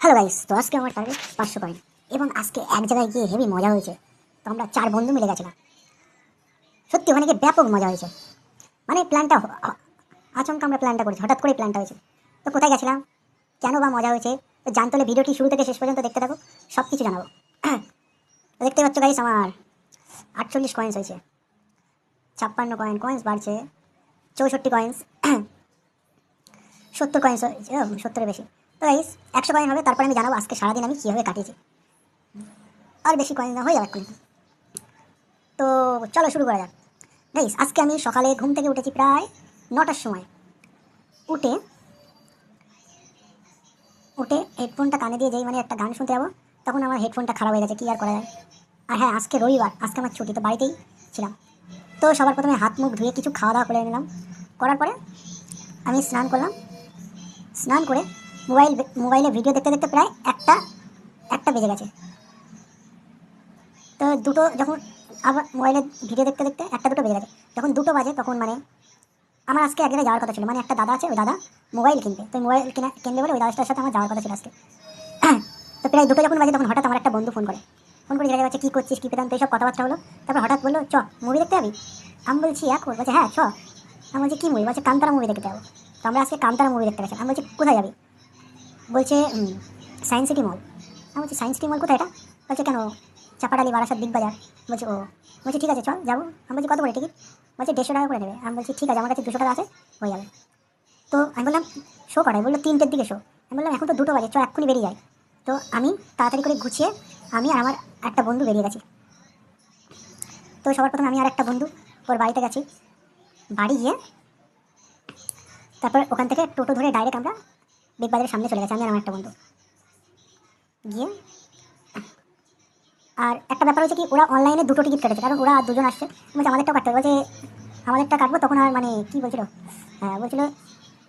Hello guys তো আজকে আমার টার্গেট পাঁচশো পয়েন্ট এবং আজকে এক জায়গায় গিয়ে হেভি মজা হয়েছে। তো আমরা চার বন্ধু মিলে গেছিলাম। সত্যি ওখানে গিয়ে ব্যাপক মজা হয়েছে। মানে প্ল্যানটা আচমকা আমরা প্ল্যানটা করেছি। হঠাৎ করেই প্ল্যানটা হয়েছে। তো কোথায় গেছিলাম? কেন বা মজা হয়েছে? তো জানতে হলে ভিডিওটি শুরু থেকে শেষ পর্যন্ত দেখতে থাকো। সব কিছু জানাব দেখতে পাচ্ছ গাইস আমার আটচল্লিশ কয়েন্স হয়েছে। ছাপ্পান্ন কয়েন কয়েন্স বাড়ছে। চৌষট্টি কয়েন্স সত্তর কয়েন্স হয়েছে। সত্তরের বেশি। তো গাইস একশো কয়েন হবে, তারপরে আমি জানাব আজকে সারাদিন আমি কীভাবে কাটিয়েছি। আর বেশি কয়েন হয়ে যাবে এক্ষুনি। তো চলো শুরু করা যাক। গাইস আজকে আমি সকালে ঘুম থেকে উঠেছি প্রায় নটার সময়। উঠে উঠে হেডফোনটা কানে দিয়ে যেই মানে একটা গান শুনতে যাব, তখন আমার হেডফোনটা খারাপ হয়ে গেছে, কী আর করা যায়? আর হ্যাঁ আজকে রবিবার, আজকে আমার ছুটি, তো বাড়িতেই ছিলাম। তো সবার প্রথমে হাত, মুখ ধুয়ে কিছু খাওয়া দাওয়া করে নিলাম। করার পরে আমি স্নান করলাম। স্নান করে মোবাইল, মোবাইলে ভিডিও দেখতে দেখতে প্রায় একটা একটা বেজে গেছে। তো দুটো যখন আবার মোবাইলে ভিডিও দেখতে দেখতে একটা দুটো বেজে গেছে। যখন দুটো বাজে তখন মানে আমার আজকে এক জায়গায় যাওয়ার কথা ছিল। মানে একটা দাদা আছে, ওই দাদা মোবাইল কিনবে। তো মোবাইল কিনা, কিনবে বলে ওই দাদাটার সাথে আমার যাওয়ার কথা ছিল আজকে। তো প্রায় দুটো যখন বাজে তখন হঠাৎ আমার একটা বন্ধু ফোন করে। ফোন করে জিজ্ঞাসা করছে, কী করছিস? কী পেতাম তো এইসব কথাবার্তা হলো। তারপর হঠাৎ বলল, চ মুভি দেখতে যাবি? আমি বলছি এখন বলছে হ্যাঁ চ। আমি বলছি, কী মুভি বলছে, কান্তারা মুভি দেখতে যাব। তো আমরা আজকে কান্তারা মুভি দেখতে গেছি আমি বলছি, কোথায় যাবি? বলছে সায়েন্স সিটি মল আমি বলছি সায়েন্স সিটি মল কোথায় এটা? বলছে, কেন? চাপাডালি, বারাসাত, বিগ বাজার। বলছে, ও। বলছি, ঠিক আছে, চল, যাব। আমি বলছি, কত করে টিকিট? বলছে, দেড়শো টাকা করে নেবে। আমি বলছি, ঠিক আছে, আমার কাছে দুশো টাকা আছে, হয়ে যাবে। তো আমি বললাম, শো করাই বলল তিনটের দিকে শো। আমি বললাম, এখন তো দুটো বাজে চ এক্ষুনি বেরিয়ে যায় তো আমি তাড়াতাড়ি করে গুছিয়ে আমি আর আমার একটা বন্ধু বেরিয়ে গেছি। তো সবার প্রথমে আমি আর একটা বন্ধু, ওর বাড়িতে গেছি। বাড়ি গিয়ে তারপর ওখান থেকে টোটো ধরে ডাইরেক্ট আমরা বিগ বাজারের সামনে চলে গেছে, আমি আর আমার একটা বন্ধু। গিয়ে, আর একটা ব্যাপার হচ্ছে কি, ওরা অনলাইনে দুটো টিকিট কেটেছে, কারণ ওরা দুজন আসছে। বলছে আমাদেরটাও কাটতে বলছে, আমাদেরটা কাটবো? তখন আর মানে কী বলছিল? হ্যাঁ বলছিল,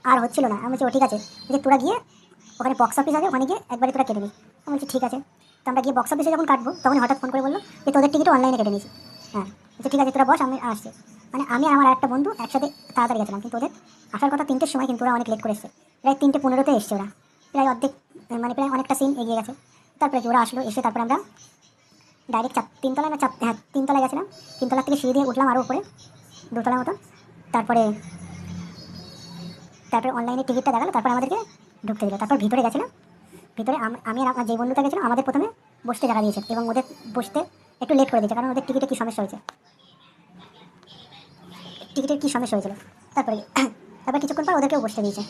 আর হচ্ছিল না। আমি বলছি, ও ঠিক আছে। যে তোরা গিয়ে ওখানে বক্স অফিস আছে, ওখানে গিয়ে একবারে তোরা কেটে নিস আমি বলছি, ঠিক আছে। তো আমরা গিয়ে বক্স অফিসে যখন কাটবো তখন হঠাৎ ফোন করে বলল যে, তোদের টিকিট অনলাইনে কেটে নিয়েছি। হ্যাঁ বলছে, ঠিক আছে, তোরা বস, আমি আসছি। মানে আমি আমার একটা বন্ধু একসাথে তাড়াতাড়ি গেছিলাম, কিন্তু ওদের আসার কথা তিনটের সময় কিন্তু ওরা অনেক লেট করে এসছে। প্রায় তিনটে পনেরোতে এসছে ওরা। প্রায় অর্ধেক মানে প্রায় অনেকটা সিন এগিয়ে গেছে। তারপরে কি ওরা আসলো, এসে তারপরে আমরা ডাইরেক্ট চাপ, তিনতলায় না চাপ হ্যাঁ তিনতলায় গেছিলাম। তিনতলা থেকে সিঁড়ি দিয়ে উঠলাম আরও উপরে, দুতলার মতো। তারপরে তারপরে অনলাইনে টিকিটটা দেখাল, তারপরে আমাদেরকে ঢুকতে দিল। তারপর ভিতরে গেছিলাম। ভিতরে আমি আর আমার যে বন্ধুটা গেছিলাম আমাদের প্রথমে বসতে জায়গা দিয়েছে এবং ওদের বসতে একটু লেট করে দিয়েছে, কারণ ওদের টিকিটে কী সমস্যা হয়েছে? টিকিটের কী সমস্যা হয়েছিল? তারপরে, তারপর কিছুক্ষণ পর ওদেরকেও বসতে দিয়েছে।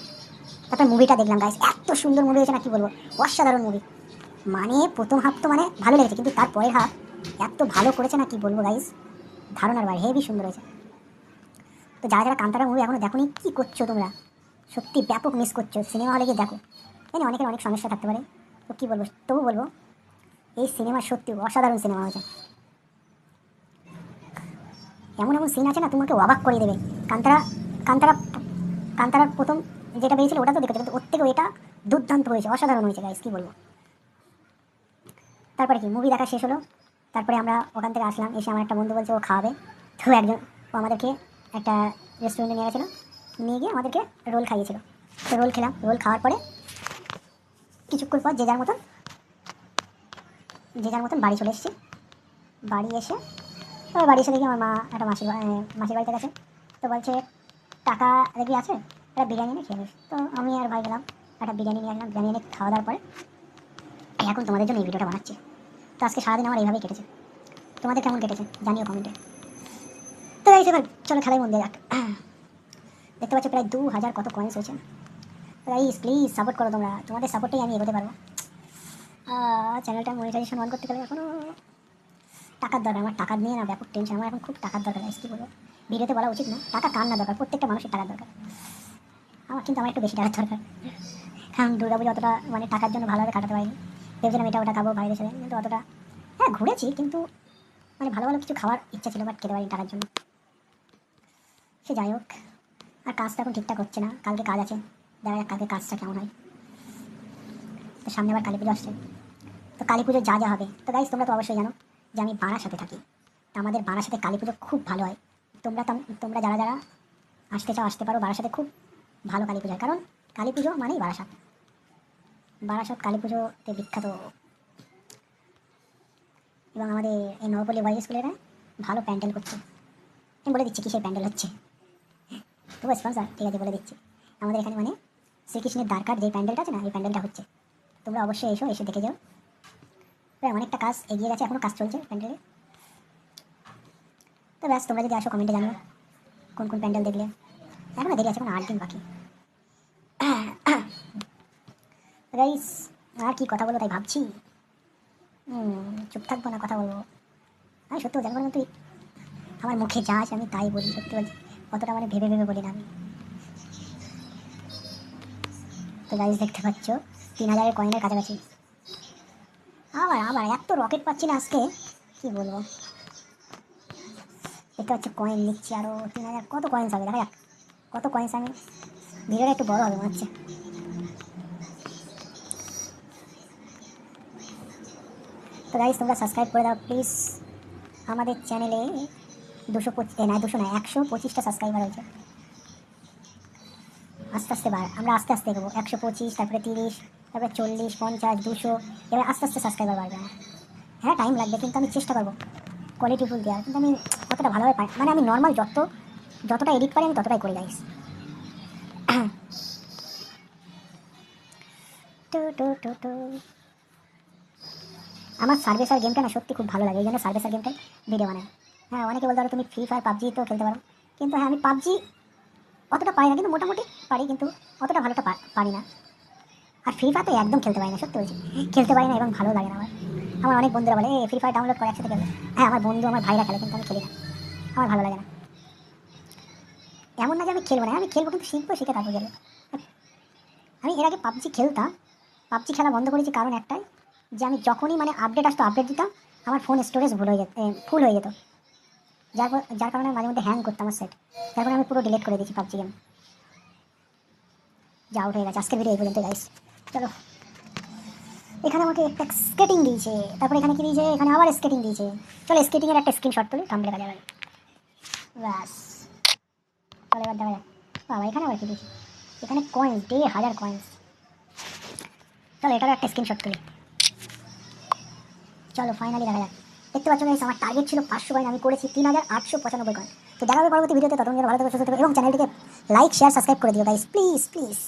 তারপর মুভিটা দেখলাম গাইস এত সুন্দর মুভি হয়েছে না, কি বলব? অসাধারণ মুভি মানে প্রথম হাফ তো মানে ভালো লেগেছে, কিন্তু তার পরের হাফ এত ভালো করেছে না, কি বলব গাইস ধারণার বাইরে হেভি সুন্দর হয়েছে। তো যারা যারা কান্তারা মুভি এখনও দেখোনি, কী করছ তোমরা? সত্যি ব্যাপক মিস করছ সিনেমা হলে গিয়ে দেখো। জানি অনেকের অনেক সমস্যা থাকতে পারে, তো কী বলব তবু বলব, এই সিনেমা সত্যি অসাধারণ সিনেমা হয়েছে। এমন এমন সিন আছে না, তোমাকে অবাক করে দেবে। কান্তারা কান্তারা, কান্তারার প্রথম যেটা বেরিয়েছিল ওটা তো দেখেছ কিন্তু ওর থেকে এটা দুর্দান্ত হয়েছে, অসাধারণ হয়েছে গাইস কী বলব? তারপরে কি মুভি দেখা শেষ হলো, তারপরে আমরা ওখান থেকে আসলাম, এসে আমার একটা বন্ধু বলছে, ও খাওয়াবে। তো একজন, ও আমাদেরকে একটা রেস্টুরেন্টে নিয়ে গেছিল, নিয়ে গিয়ে আমাদেরকে রোল খাইয়েছিল। তো রোল খেলাম রোল খাওয়ার পরে কিছুক্ষণ পর যে যার মতন, যে যার মতন বাড়ি চলে এসেছি। বাড়ি এসে তো বাড়ি এসে দেখি আমার মা একটা মাসির মাসির বাড়িতে গেছে। তো বলছে, টাকা দেখি আছে? একটা বিরিয়ানি নিয়ে খেয়ে তো আমি আর ভাই গেলাম, একটা বিরিয়ানি নিয়ে আসলাম, বিরিয়ানি নিয়ে খাওয়া দাওয়ার পরে এখন তোমাদের জন্য এই ভিডিওটা বানাচ্ছি। তো আজকে সারাদিন আমার এইভাবেই কেটেছে। তোমাদের কেমন কেটেছে? জানিও কমেন্টে তো এই এবার চলো খেলায় মন দিয়ে যাক। দেখতে পাচ্ছ প্রায় দু হাজার কত কয়েন্স হয়েছে। প্লিজ প্লিজ সাপোর্ট করো তোমরা। তোমাদের সাপোর্টেই আমি এগোতে পারব। চ্যানেলটা মনিটাইজেশন অন করতে গেলে এখনও টাকার দরকার। আমার টাকা নিয়ে না ব্যাপক টেনশন আমার এখন খুব টাকার দরকার কী বলব? ভিডিওতে বলা উচিত না। টাকা কার না দরকার? প্রত্যেকটা মানুষের টাকার দরকার। আমার কিন্তু আমার একটু বেশি টাকার দরকার। কারণ দুর্গা পুজো অতটা মানে টাকার জন্য ভালোভাবে কাটাতে পারিনি। ভেবেছিলাম এটা ওটা খাব বাইরে ছেড়ে কিন্তু অতটা হ্যাঁ ঘুরেছি, কিন্তু মানে ভালো ভালো কিছু খাওয়ার ইচ্ছা ছিল বাট খেতে পারিনি টাকার জন্য। সে যাই হোক, আর কাজটা এখন ঠিকঠাক হচ্ছে না। কালকে কাজ আছে, দেখা যাক কালকে কাজটা কেমন হয়। তো সামনে আবার কালী পুজো আসছে। তো কালী পুজো যা যা হবে। তো গাইজ তোমরা তো অবশ্যই জানো যে আমি বারাসাতে থাকি। তো আমাদের বারাসাতে কালী পুজো খুব ভালো হয়। তোমরা তোমরা যারা যারা আসতে চাও, আসতে পারো বাড়ার সাথে খুব ভালো কালী পুজো হয় কারণ কালী পুজো মানেই বারাসাত। বারাসত কালী পুজোতে বিখ্যাত। এবং আমাদের এই নবপল্লী বয়েজ স্কুলের ভালো প্যান্ডেল করছে। আমি বলে দিচ্ছি কিসের প্যান্ডেল হচ্ছে। তবু স্পন্সার ঠিক আছে, বলে দিচ্ছি। আমাদের এখানে মানে শ্রীকৃষ্ণের দ্বারকার যে প্যান্ডেলটা আছে না, এই প্যান্ডেলটা হচ্ছে। তোমরা অবশ্যই এসো, এসে দেখে যাও। প্রায় অনেকটা কাজ এগিয়ে গেছে এখনও কাজ চলছে প্যান্ডেলে। তো ব্যাস, তোমরা যদি আসো কমেন্টে জানো কোন কোন প্যান্ডেল দেখলে। এখনও দেরি আছে এখন আট দিন বাকি আর কি কথা বলব তাই ভাবছি। চুপ থাকব না, কথা বলব। আমি সত্যি তুই? আমার মুখে যা আছে আমি তাই বলি, সত্যি বলছি অতটা মানে ভেবে ভেবে বলি না আমি। তো গাইস দেখতে পাচ্ছ, তিন হাজারের কয়েনের কাছাকাছি। আবার আবার, এত রকেট পাচ্ছি না আজকে। কি বলব? দেখতে পাচ্ছ কয়েন নিচ্ছি আরও তিন হাজার, কত কয়েন্স হবে? দেখা যাক। কত কয়েন্স আমি? ভিডিওটা একটু বড় হবে, মনে হচ্ছে। তো গাইস তোমরা সাবস্ক্রাইব করে দাও প্লিজ আমাদের চ্যানেলে দুশো পঁচিশ না, দুশো না, একশো পঁচিশটা সাবস্ক্রাইবার হয়েছে। আস্তে আস্তে বার আমরা আস্তে আস্তে এগোবো। একশো পঁচিশ, তারপরে তিরিশ, তারপরে চল্লিশ, পঞ্চাশ, দুশো, এবার আস্তে আস্তে সাবস্ক্রাইবার বাড়বে আমার। হ্যাঁ টাইম লাগবে, কিন্তু আমি চেষ্টা করব। কোয়ালিটি ফুল দেওয়ার। কিন্তু আমি অতটা ভালোভাবে পাই মানে আমি নর্মাল যত যতটা এডিট পারি আমি ততটাই করে টু আমার সার্ভেসার গেমটা না সত্যি খুব ভালো লাগে, এই জন্য সার্ভেসার গেমটাই ভিডিও বানাই। হ্যাঁ অনেকে বলতে পারো তুমি ফ্রি ফায়ার পাবজি তো খেলতে পারো। কিন্তু হ্যাঁ আমি পাবজি অতটা পারি না, কিন্তু মোটামুটি পারি, কিন্তু অতটা ভালোটা পারি না। আর ফ্রি ফায়ার তো একদম খেলতে পারি না, সত্যি বলছি। খেলতে পারি না এবং ভালো লাগে না আমার। আমার অনেক বন্ধুরা বলে এই ফ্রি ফায়ার ডাউনলোড করে একসাথে খেলে। হ্যাঁ আমার বন্ধু, আমার ভাইরা খেলে, কিন্তু আমি খেলি না। আমার ভালো লাগে না। এমন না যে আমি খেলব না, আমি খেলব কিন্তু শিখব, শিখে তারপর খেলব। আমি এর আগে পাবজি খেলতাম, পাবজি খেলা বন্ধ করেছি কারণ একটাই, যে আমি যখনই মানে আপডেট আসতো আপডেট দিতাম, আমার ফোন স্টোরেজ ভুল হয়ে যেত ফুল হয়ে যেত। যার যার কারণে মাঝে মধ্যে হ্যাং করতাম আমার সেট যার কারণে আমি পুরো ডিলিট করে দিয়েছি পাবজি গেম যা আউট হয়ে গেছে, আজকের ভিডিও এই পর্যন্ত গাইস চলো। এখানে আমাকে একটা স্কেটিং দিয়েছে, তারপরে এখানে কি দিয়েছে? এখানে আবার স্কেটিং দিয়েছে। চলো স্কেটিংয়ের একটা স্ক্রিনশট তুলি থামলে যাবে ব্যাস। চলো এবার দেখা যাক বাবা, এখানে আবার কি দেখি? এখানে কয়েন্স দেড় হাজার কয়েন্স চলো, এটারও একটা স্ক্রিনশট তুলি। চলো ফাইনালি দেখা যাক। দেখতে পাচ্ছ না আমার টার্গেট ছিল পাঁচশো কয়েন আমি করেছি তিন হাজার আটশো পঁচানব্বই কয়েন তো দেখা হবে পরবর্তী ভিডিওতে ততক্ষণ ভালো থাকবে সুস্থ থাকবে এবং চ্যানেলটিকে লাইক শেয়ার সাবস্ক্রাইব করে দিও গাইস প্লিজ প্লিজ